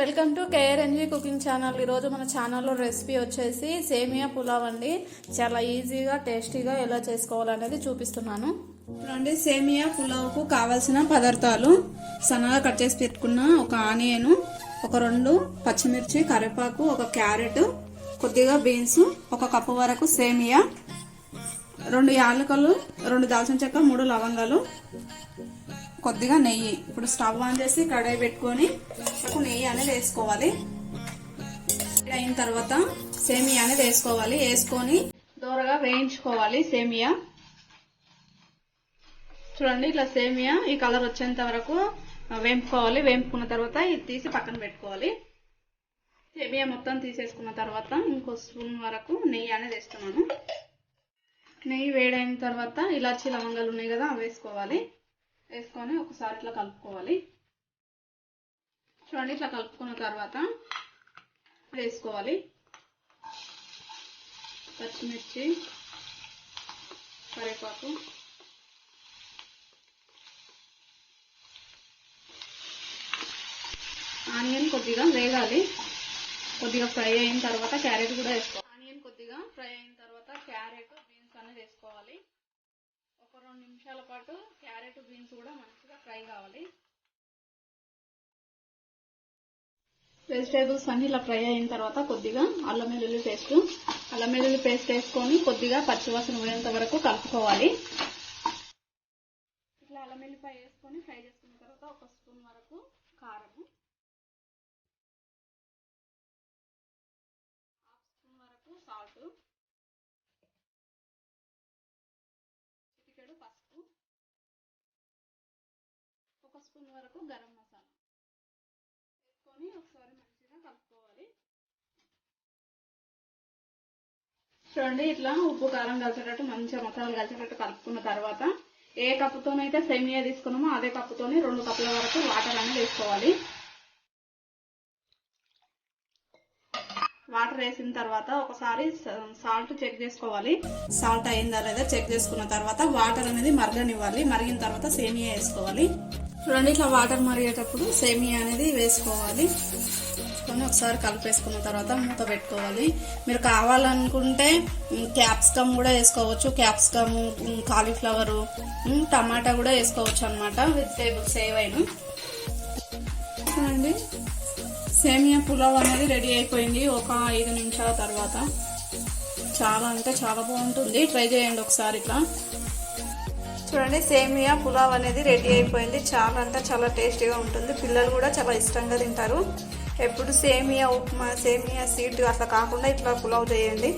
Welcome to KRNG cooking channel. ఈరోజు మన ఛానల్లో రెసిపీ వచ్చేసి సేమియా పులావ్ అండి. చాలా ఈజీగా టేస్టీగా ఎలా చేసుకోవాలనేది చూపిస్తున్నాను. చూడండి సేమియా పులావ్కు కావాల్సిన పదార్థాలు. సన్నగా కట్ చేసి పెట్టుకున్న ఒక ఆనియన్ ఒక రెండు పచ్చిమిర్చి కరివేపాకు ఒక క్యారెట్ కొద్దిగా బీన్స్ ఒక కప్పు వరకు సేమియా రెండు యాలకులు రెండు దాల్చిన చెక్క మూడు లవంగాలు కొద్దిగా నెయ్యి. ఇప్పుడు స్టవ్ ఆన్ చేసి కడాయి పెట్టుకొని ఒక నెయ్యి అనేది వేసుకోవాలి. అయిన తర్వాత సేమియా అనేది వేసుకోవాలి. వేసుకొని దూరగా వేయించుకోవాలి సేమియా. చూడండి ఇట్లా సేమియా ఈ కలర్ వచ్చేంత వరకు వేంపుకోవాలి. వేంపుకున్న తర్వాత ఇది తీసి పక్కన పెట్టుకోవాలి. సేమియా మొత్తం తీసేసుకున్న తర్వాత ఇంకో స్పూన్ వరకు నెయ్యి అనేది వేస్తున్నాను. నెయ్యి వేడైన తర్వాత ఇలాచి లవంగాలు ఉన్నాయి కదా అవి వేసుకోవాలి. వేసుకొని ఒకసారి ఇట్లా కలుపుకోవాలి. చూడండి ఇట్లా కలుపుకున్న తర్వాత వేసుకోవాలి. పచ్చిమిర్చి కరివేపాకు. ఆనియన్ కొద్దిగా వేగాలి. కొద్దిగా ఫ్రై అయిన తర్వాత క్యారెట్ కూడా వేసుకోవాలి. ఆనియన్ కొద్దిగా ఫ్రై అయిన తర్వాత క్యారెట్ బీన్స్ అనేది వేసుకోవాలి ఒక రెండు నిమిషాల పాటు క్యారెట్ బీన్స్ కూడా మంచిగా ఫ్రై కావాలి. వెజిటేబుల్స్ అన్ని ఇలా ఫ్రై అయిన తర్వాత కొద్దిగా అల్లం వెల్లుల్లి పేస్ట్. అల్లం వెల్లుల్లి పేస్ట్ వేసుకొని కొద్దిగా పచ్చివాసన పోయేంత వరకు కలుపుకోవాలి. ఇట్లా అల్లం వెల్లిపాయ వేసుకొని ఫ్రై చేసుకున్న తర్వాత ఒక స్పూన్ వరకు కారం హాఫ్ స్పూన్ వరకు సాల్ట్ చిటికెడు పసుపు ఒక స్పూన్ వరకు గరం మసాలా వేసుకొని ఒకసారి మంచిగా కలుపుకోవాలి. చూడండి ఇట్లా ఉప్పు కారం కలిసేటట్టు మంచిగా మసాలా కలిసేటట్టు కలుపుకున్న తర్వాత ఏ కప్పుతోనైతే సెమియా తీసుకున్నామో అదే కప్పుతోని రెండు కప్పుల వరకు వాటర్ అనేది వేసుకోవాలి. వాటర్ వేసిన తర్వాత ఒకసారి సాల్ట్ చెక్ చేసుకోవాలి. సాల్ట్ అయిందా లేదా చెక్ చేసుకున్న తర్వాత వాటర్ అనేది మరగనివ్వాలి. మరిగిన తర్వాత సేమియా వేసుకోవాలి. చూడండి ఇట్లా వాటర్ మరిగేటప్పుడు సేమియా అనేది వేసుకోవాలి. వేసుకొని ఒకసారి కలిపేసుకున్న తర్వాత మూత పెట్టుకోవాలి. మీరు కావాలనుకుంటే క్యాప్సికమ్ కూడా వేసుకోవచ్చు. క్యాప్సికమ్ కాలీఫ్లవరు టమాటా కూడా వేసుకోవచ్చు అనమాట వెజిటేబుల్స్ ఏవైనా చూడండి సేమియా పులావ్ అనేది రెడీ అయిపోయింది. ఒక ఐదు నిమిషాల తర్వాత. చాలా అంటే చాలా బాగుంటుంది. ట్రై చేయండి ఒకసారి ఇట్లా. చూడండి సేమియా పులావ్ అనేది రెడీ అయిపోయింది. చాలా అంటే చాలా టేస్టీగా ఉంటుంది. పిల్లలు కూడా చాలా ఇష్టంగా తింటారు. ఎప్పుడు సేమియా ఉప్మా సేమియా స్వీట్ అట్లా కాకుండా ఇట్లా పులావ్ చేయండి.